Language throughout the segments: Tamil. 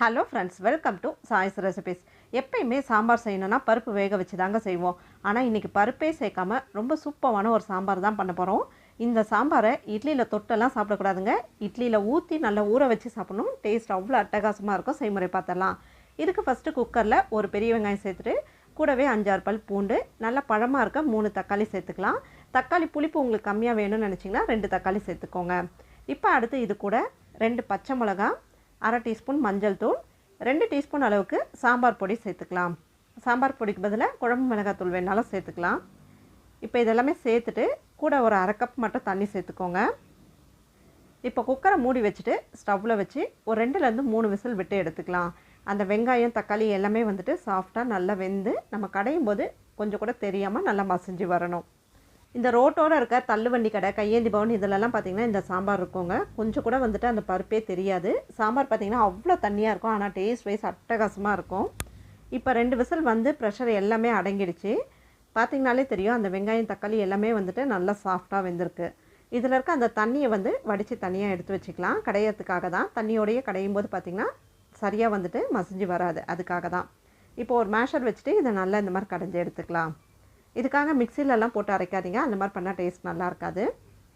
Hello friends welcome to choice recipes எப்பயுமே சாம்பார் செய்யணும்னா பருப்பு வேக வச்சு தாங்க செய்வோம். ஆனால் இன்றைக்கி பருப்பே சேர்க்காம ரொம்ப சூப்பமான ஒரு சாம்பார் தான் பண்ண போகிறோம் இந்த சாம்பாரை இட்லியில் தொட்டெல்லாம் சாப்பிடக்கூடாதுங்க. இட்லியில் ஊற்றி நல்லா ஊற வச்சு சாப்பிடணும். டேஸ்ட் அவ்வளோ அட்டகாசமாக இருக்கும். செய்முறை பார்த்தலாம் இதுக்கு ஃபஸ்ட்டு குக்கரில் ஒரு பெரிய வெங்காயம் சேர்த்துட்டு கூடவே அஞ்சாறு பல் பூண்டு நல்லா பழமாக இருக்க மூணு தக்காளி சேர்த்துக்கலாம். தக்காளி புளிப்பு உங்களுக்கு கம்மியாக வேணும்னு நினச்சிங்கன்னா ரெண்டு தக்காளி சேர்த்துக்கோங்க. இப்போ அடுத்து இது கூட ரெண்டு பச்சை மிளகா அரை டீஸ்பூன் மஞ்சள் தூள் ரெண்டு டீஸ்பூன் அளவுக்கு சாம்பார் பொடி சேர்த்துக்கலாம். சாம்பார் பொடிக்கு பதிலாக குழம்பு மிளகாத்தூள் வேணாலும் சேர்த்துக்கலாம். இப்போ இதெல்லாமே சேர்த்துட்டு கூட ஒரு அரை கப் மட்டும் தண்ணி சேர்த்துக்கோங்க. இப்போ குக்கரை மூடி வச்சுட்டு ஸ்டவ்வில் வச்சு ஒரு ரெண்டுலேருந்து மூணு விசில் விட்டு எடுத்துக்கலாம். அந்த வெங்காயம் தக்காளி எல்லாமே வந்துட்டு சாஃப்டாக நல்லா வெந்து நம்ம கடையும் போது கொஞ்சம் கூட தெரியாமல் நல்லா மசிஞ்சு வரணும். இந்த ரோட்டோட இருக்க தள்ளுவண்டி கடை கையேந்தி பவன் இதிலெல்லாம் பார்த்தீங்கன்னா இந்த சாம்பார் இருக்குங்க. கொஞ்சம் கூட வந்துட்டு அந்த பருப்பே தெரியாது. சாம்பார் பார்த்தீங்கன்னா அவ்வளோ தண்ணியாக இருக்கும். ஆனால் டேஸ்ட் வைஸ் அட்டகாசமாக இருக்கும். இப்போ ரெண்டு விசில் வந்து ப்ரெஷர் எல்லாமே அடங்கிடுச்சு. பார்த்திங்கனாலே தெரியும் அந்த வெங்காயம் தக்காளி எல்லாமே வந்துட்டு நல்லா சாஃப்டாக வெந்திருக்கு. இதில் இருக்க அந்த தண்ணியை வந்து வடித்து தனியாக எடுத்து வச்சுக்கலாம். கடையிறதுக்காக தான். தண்ணியோடையே கடையும் போது பார்த்திங்கன்னா சரியாக வந்துட்டு மசிஞ்சு வராது. அதுக்காக தான். இப்போ ஒரு மேஷர் வச்சுட்டு இதை நல்லா இந்த மாதிரி கடைஞ்சி எடுத்துக்கலாம். இதுக்காக மிக்சிலெல்லாம் போட்டு அரைக்காதீங்க. அந்த மாதிரி பண்ணால் டேஸ்ட் நல்லா இருக்காது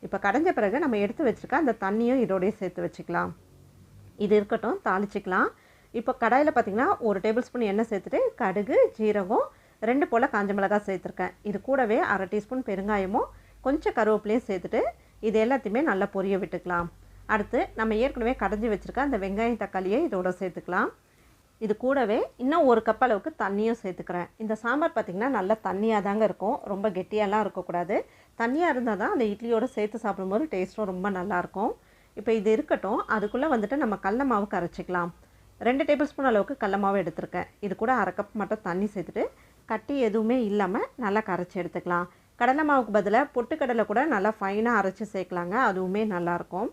இப்போ கடைஞ்ச பிறகு நம்ம எடுத்து வச்சுருக்க அந்த தண்ணியும் இதோடய சேர்த்து வச்சுக்கலாம். இது இருக்கட்டும் தாளிச்சிக்கலாம். இப்போ கடாயில் பார்த்திங்கன்னா ஒரு டேபிள் ஸ்பூன் எண்ணெய் சேர்த்துட்டு கடுகு ஜீரகம் ரெண்டு போல் காஞ்ச மிளகாய் சேர்த்துருக்கேன். இது கூடவே அரை டீஸ்பூன் பெருங்காயமும் கொஞ்சம் கருவேப்பிலையும் சேர்த்துட்டு இது எல்லாத்தையுமே நல்லா பொரிய விட்டுக்கலாம். அடுத்து நம்ம ஏற்கனவே கடைஞ்சி வச்சுருக்க அந்த வெங்காயம் தக்காளியை இதோட சேர்த்துக்கலாம். இது கூடவே இன்னும் ஒரு கப் அளவுக்கு தண்ணியும் சேர்த்துக்கிறேன். இந்த சாம்பார் பார்த்திங்கன்னா நல்லா தண்ணியாக தாங்க இருக்கும். ரொம்ப கெட்டியாலாம் இருக்கக்கூடாது. தண்ணியாக இருந்தால் தான் அந்த இட்லியோடு சேர்த்து சாப்பிடும்போது டேஸ்ட்டும் ரொம்ப நல்லாயிருக்கும் இப்போ இது இருக்கட்டும். அதுக்குள்ளே வந்துட்டு நம்ம கடல மாவு கரைச்சிக்கலாம். ரெண்டு டேபிள் ஸ்பூன் அளவுக்கு கடல மாவு எடுத்திருக்கேன். இது கூட அரை கப் மட்டும் தண்ணி சேர்த்துட்டு கட்டி எதுவுமே இல்லாமல் நல்லா கரைச்சி எடுத்துக்கலாம். கடலை மாவுக்கு பதிலாக பொட்டுக்கடலை கூட நல்லா ஃபைனாக அரைச்சி சேர்க்கலாங்க. அதுவுமே நல்லாயிருக்கும்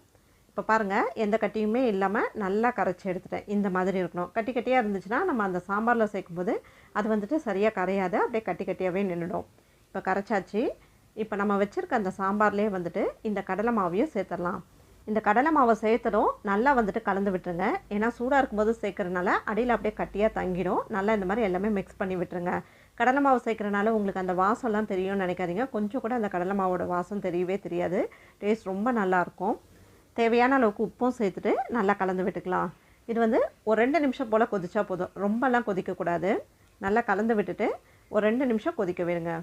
இப்போ பாருங்கள் எந்த கட்டியுமே இல்லாமல் நல்லா கரைச்சி எடுத்துட்டேன். இந்த மாதிரி இருக்கணும். கட்டி கட்டியாக இருந்துச்சுன்னா நம்ம அந்த சாம்பாரில் சேர்க்கும்போது அது வந்துட்டு சரியாக கரையாது. அப்படியே கட்டி கட்டியாகவே நின்றுடும் இப்போ கரைச்சாச்சு. இப்போ நம்ம வச்சுருக்க அந்த சாம்பார்லேயே வந்துட்டு இந்த கடலை மாவையும் சேர்த்துடலாம். இந்த கடலை மாவை சேர்த்ததும் நல்லா வந்துட்டு கலந்து விட்டுருங்க. ஏன்னா சூடாக இருக்கும்போது சேர்க்குறனால அடியில் அப்படியே கட்டியாக தங்கிடும். நல்லா இந்த மாதிரி எல்லாமே மிக்ஸ் பண்ணி விட்டுருங்க. கடலை மாவு சேர்க்குறனால உங்களுக்கு அந்த வாசம்லாம் தெரியும்னு நினைக்காதீங்க. கொஞ்சம் கூட அந்த கடலை மாவோட வாசம் தெரியவே தெரியாது. டேஸ்ட் ரொம்ப நல்லாயிருக்கும் தேவையான அளவுக்கு உப்பும் சேர்த்துட்டு நல்லா கலந்து விட்டுக்கலாம். இது வந்து ஒரு ரெண்டு நிமிஷம் போல் கொதிச்சா போதும். ரொம்பலாம் கொதிக்கக்கூடாது. நல்லா கலந்து விட்டுட்டு ஒரு ரெண்டு நிமிஷம் கொதிக்க விடுங்க.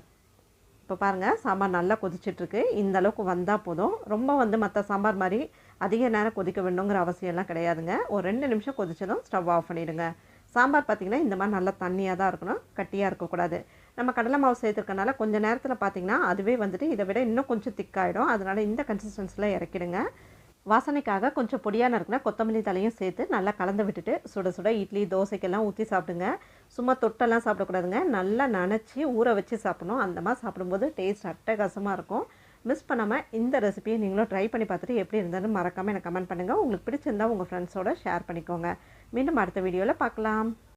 இப்போ பாருங்கள் சாம்பார் நல்லா கொதிச்சிட்ருக்கு. இந்த அளவுக்கு வந்தால் போதும். ரொம்ப வந்து மற்ற சாம்பார் மாதிரி அதிக நேரம் கொதிக்க வேணுங்கிற அவசியம்லாம் கிடையாதுங்க. ஒரு ரெண்டு நிமிஷம் கொதிச்சதும் ஸ்டவ் ஆஃப் பண்ணிவிடுங்க சாம்பார் பார்த்திங்கன்னா இந்த மாதிரி நல்லா தண்ணியாக தான் இருக்கணும். கட்டியாக இருக்கக்கூடாது. நம்ம கடலை மாவு சேர்த்துருக்கனால கொஞ்சம் நேரத்தில் பார்த்திங்கன்னா அதுவே வந்துட்டு இதை விட இன்னும் கொஞ்சம் திக்காயிடும். அதனால் இந்த கன்சிஸ்டன்சியில் இறக்கிடுங்க. வாசனைக்காக கொஞ்சம் பொடியாக நறுக்குனா கொத்தமல்லி தலையும் சேர்த்து நல்லா கலந்து விட்டுட்டு சுட சுட இட்லி தோசைக்கெல்லாம் ஊற்றி சாப்பிடுங்க. சும்மா தொட்டெல்லாம் சாப்பிடக்கூடாதுங்க. நல்லா நனைச்சி ஊற வச்சு சாப்பிடணும். அந்த மாதிரி சாப்பிடும்போது டேஸ்ட் அட்டகாசமாக இருக்கும். மிஸ் பண்ணாமல் இந்த ரெசிபியை நீங்களும் ட்ரை பண்ணி பார்த்துட்டு எப்படி இருந்தாலும் மறக்காமல் எனக்கு கமெண்ட் பண்ணுங்கள் உங்களுக்கு பிடிச்சிருந்தா உங்கள் ஃப்ரெண்ட்ஸோட ஷேர் பண்ணிக்கோங்க. மீண்டும் அடுத்த வீடியோவில் பார்க்கலாம்.